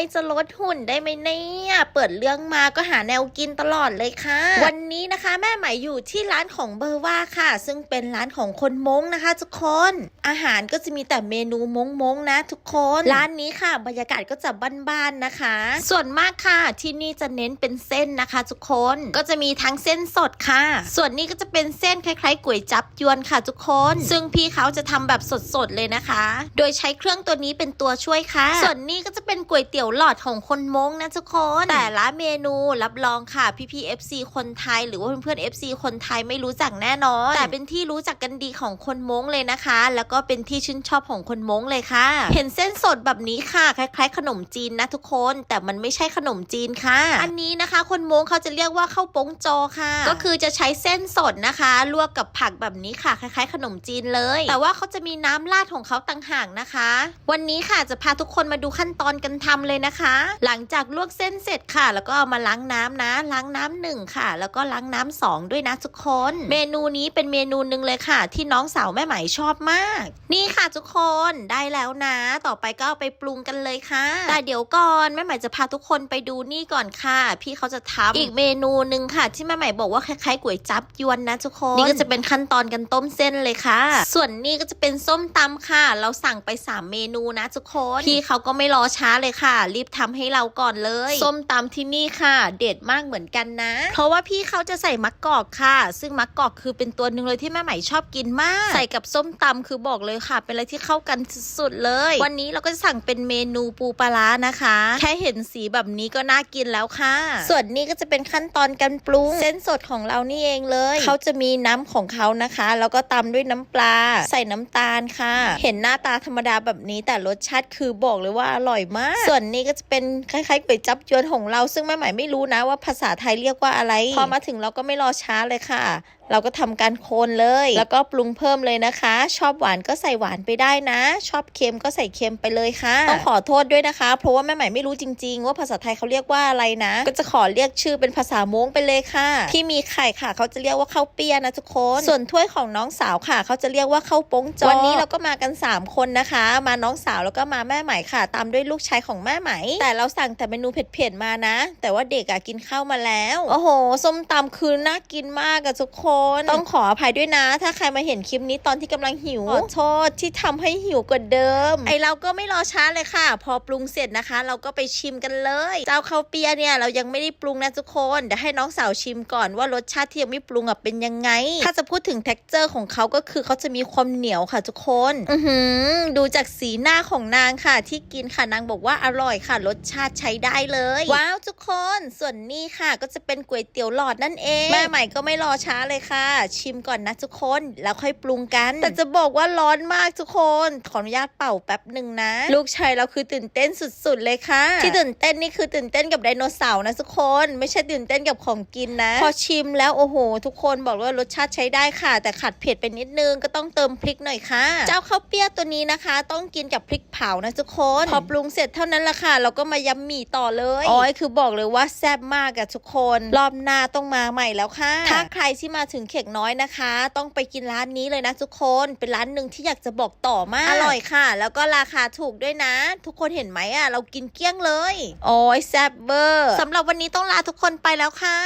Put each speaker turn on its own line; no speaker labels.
ยจะลดหุ่นได้ไหมเนี่ยเปิดเรื่องมาก็หาแนวกินตลอดเลยค่ะ วันนี้นะคะแม่ใหม่อยู่ที่ร้านของเบอร์ว่าค่ะ ซึ่งเป็นร้านของคนมงนะคะทุกคนอาหารก็จะมีแต่เมนูมงมงๆนะ ทุกคนร้านนี้ค่ะ บรรยากาศก็จะบ้านๆนะคะ ส่วนมากค่ะที่นี่จะเน้นเป็นเส้นนะคะ ทุกคนก็จะมีทั้งเส้นสดค่ะ ส่วนนี้ก็จะเป็นเส้นคล้ายๆก๋วยจับยวนค่ะ ทุกคน ซึ่งพี่เขาจะทำแบบสดๆเลยนะคะ โดยใช้เครื่องตัวนี้เป็นตัวช่วยค่ะ ส่วนนี้ก็จะเป็นก๋วยเตี๋ยวหลอดของคนมงนะทุกคน แต่ละเมนูรับรองค่ะพี่พี่ FC คนไทย หรือว่าเพื่อนๆ FC คนไทยไม่รู้จักแน่นอน แต่เป็นที่รู้จักกันดีของคนมงเลยนะคะ แล้วก็เป็นที่ชื่นชอบของคนมงเลยค่ะ เห็นเส้นสดแบบนี้ค่ะ คล้ายๆ ขนมจีนนะทุกคน แต่มันไม่ใช่ขนมจีนค่ะ อันนี้นะคะ คนมงเขาจะเรียกว่าข้าวโป้งโจค่ะ ก็คือจะใช้เส้นสดนะคะลวกกับผักแบบนี้ค่ะ คล้ายๆ ขนมจีนเลย แต่ว่าเขาจะมีน้ำราดของเขาต่างหากนะคะ วันนี้ค่ะจะพาทุกคนมาดูขั้นตอนกันทำเลยนะคะ หลังจากลวกเส้นเสร็จค่ะ แล้วก็เอามาล้างน้ำนะ ล้างน้ำหนึ่งค่ะ แล้วก็ล้างน้ำสองด้วยนะทุกคน เมนูนี้เป็นเมนูหนึ่งเลยค่ะ ที่น้องสาวแม่ไหมชอบมาก นี่ค่ะทุกคนได้แล้วนะ ต่อไปก็เอาไปปรุงกันเลยค่ะ แต่เดี๋ยวก่อนแม่ไหมจะพาทุกคนไปดูนี่ก่อนค่ะ พี่เขาจะทำอีกเมนูหนึ่งค่ะ ที่แม่ไหมบอกว่าคล้ายๆก๋วยจับยวนนะทุกคนนี่ก็จะเป็นขั้นตอนกันต้มเส้นเลยค่ะ ส่วนนี้ก็จะเป็นส้มตำค่ะ เราสั่งไป 3 เมนูนะทุกคนพี่เขาก็ไม่รอช้าเลยค่ะรีบทำให้เราก่อนเลย ส้มตำที่นี่ค่ะ เด็ดมากเหมือนกันนะ เพราะว่าพี่เขาจะใส่มะกอกค่ะ ซึ่งมะกอกคือเป็นตัวหนึ่งเลยที่แม่ใหม่ชอบกินมาก ใส่กับส้มตำคือบอกเลยค่ะ เป็นอะไรที่เข้ากันสุดๆเลย วันนี้เราก็จะสั่งเป็นเมนูปูปลาร้านะคะ แค่เห็นสีแบบนี้ก็น่ากินแล้วค่ะ ส่วนนี้ก็จะเป็นขั้นตอนการปรุง เส้นสดของเรานี่เองเลย เขาจะมีน้ำของเขานะคะ แล้วก็ตำด้วยน้ำปลา ใส่น้ำตาลค่ะ เห็นหน้าตาธรรมดาแบบนี้แต่รสชาติคือบอกเลยว่าอร่อยมาก ส่วนนี้ก็จะเป็นคล้ายๆก๋วยจับยวนของเรา ซึ่งแม่ใหม่ไม่รู้นะว่าภาษาไทยเรียกว่าอะไร พอมาถึงเราก็ไม่รอช้าเลยค่ะ เราก็ทำการโคนเลย แล้วก็ปรุงเพิ่มเลยนะคะ ชอบหวานก็ใส่หวานไปได้นะ ชอบเค็มก็ใส่เค็มไปเลยค่ะ ต้องขอโทษด้วยนะคะ เพราะว่าแม่ใหม่ไม่รู้จริง ๆ ว่าภาษาไทยเขาเรียกว่าอะไรนะ ก็จะขอเรียกชื่อเป็นภาษาม้งไปเลยค่ะ ที่มีไข่ค่ะ เขาจะเรียกว่าข้าวเปียนะทุกคน ส่วนถ้วยของน้องสาวค่ะ เขาจะเรียกว่าข้าวโป้งจอวันนี้เราก็มากัน 3 คนนะคะ มาน้องสาวแล้วก็มาแม่ใหม่ค่ะ ตามด้วยลูกชายของแม่ใหม่ แต่เราสั่งแต่เมนูเผ็ดๆมานะ แต่ว่าเด็กอะกินข้าวมาแล้ว โอ้โห ส้มตำคือน่ากินมากอะทุกคนต้องขออภัยด้วยนะ ถ้าใครมาเห็นคลิปนี้ตอนที่กำลังหิวขอโทษที่ทำให้หิวกว่าเดิม ไอเราก็ไม่รอช้าเลยค่ะ พอปรุงเสร็จนะคะ เราก็ไปชิมกันเลย เจ้าข้าวเปียเนี่ยเรายังไม่ได้ปรุงนะทุกคนเดี๋ยวให้น้องสาวชิมก่อนว่ารสชาติที่ยังไม่ปรุงอะเป็นยังไง ถ้าจะพูดถึง t e x t อร์ของเขาก็คือเขาจะมีความเหนียวค่ะทุกคนอือหือดูจากสีหน้าของนางค่ะ ที่กินค่ะนางบอกว่าอร่อยค่ะ รสชาติใช้ได้เลย ว้าวทุกคน ส่วนนี้ค่ะก็จะเป็นก๋วยเตี๋ยวหลอดนั่นเอง แม่ใหม่ก็ไม่รอช้าเลยค่ะ ชิมก่อนนะทุกคนแล้วค่อยปรุงกัน แต่จะบอกว่าร้อนมากทุกคน ขออนุญาตเป่าแป๊บหนึ่งนะ ลูกชายเราคือตื่นเต้นสุดๆเลยค่ะ ที่ตื่นเต้นนี่คือตื่นเต้นกับไดโนเสาร์นะทุกคน ไม่ใช่ตื่นเต้นกับของกินนะ พอชิมแล้วโอ้โห ทุกคนบอกเลยว่ารสชาติใช้ได้ค่ะ แต่ขัดเผ็ดไปนิดนึงก็ต้องเติมพริกหน่อยค่ะ เจ้าข้าวเปียกตัวนี้นะคะ ต้องกินกับพริกเผานะทุกคน พอปรุงเสร็จเท่านั้นละค่ะ เราก็มายำหมี่ต่อเลยอ๋อยคือบอกเลยว่าแซ่บมากอะทุกคน รอบหน้าต้องมาใหม่แล้วค่ะ ถ้าใครที่มาถึงเขกน้อยนะคะ ต้องไปกินร้านนี้เลยนะทุกคนเป็นร้านหนึ่งที่อยากจะบอกต่อมากอร่อยค่ะ แล้วก็ราคาถูกด้วยนะ ทุกคนเห็นไหมอะเรากินเกลี้ยงเลย โอ้ยแซ่บเบอร์สำหรับวันนี้ต้องลาทุกคนไปแล้วค่ะ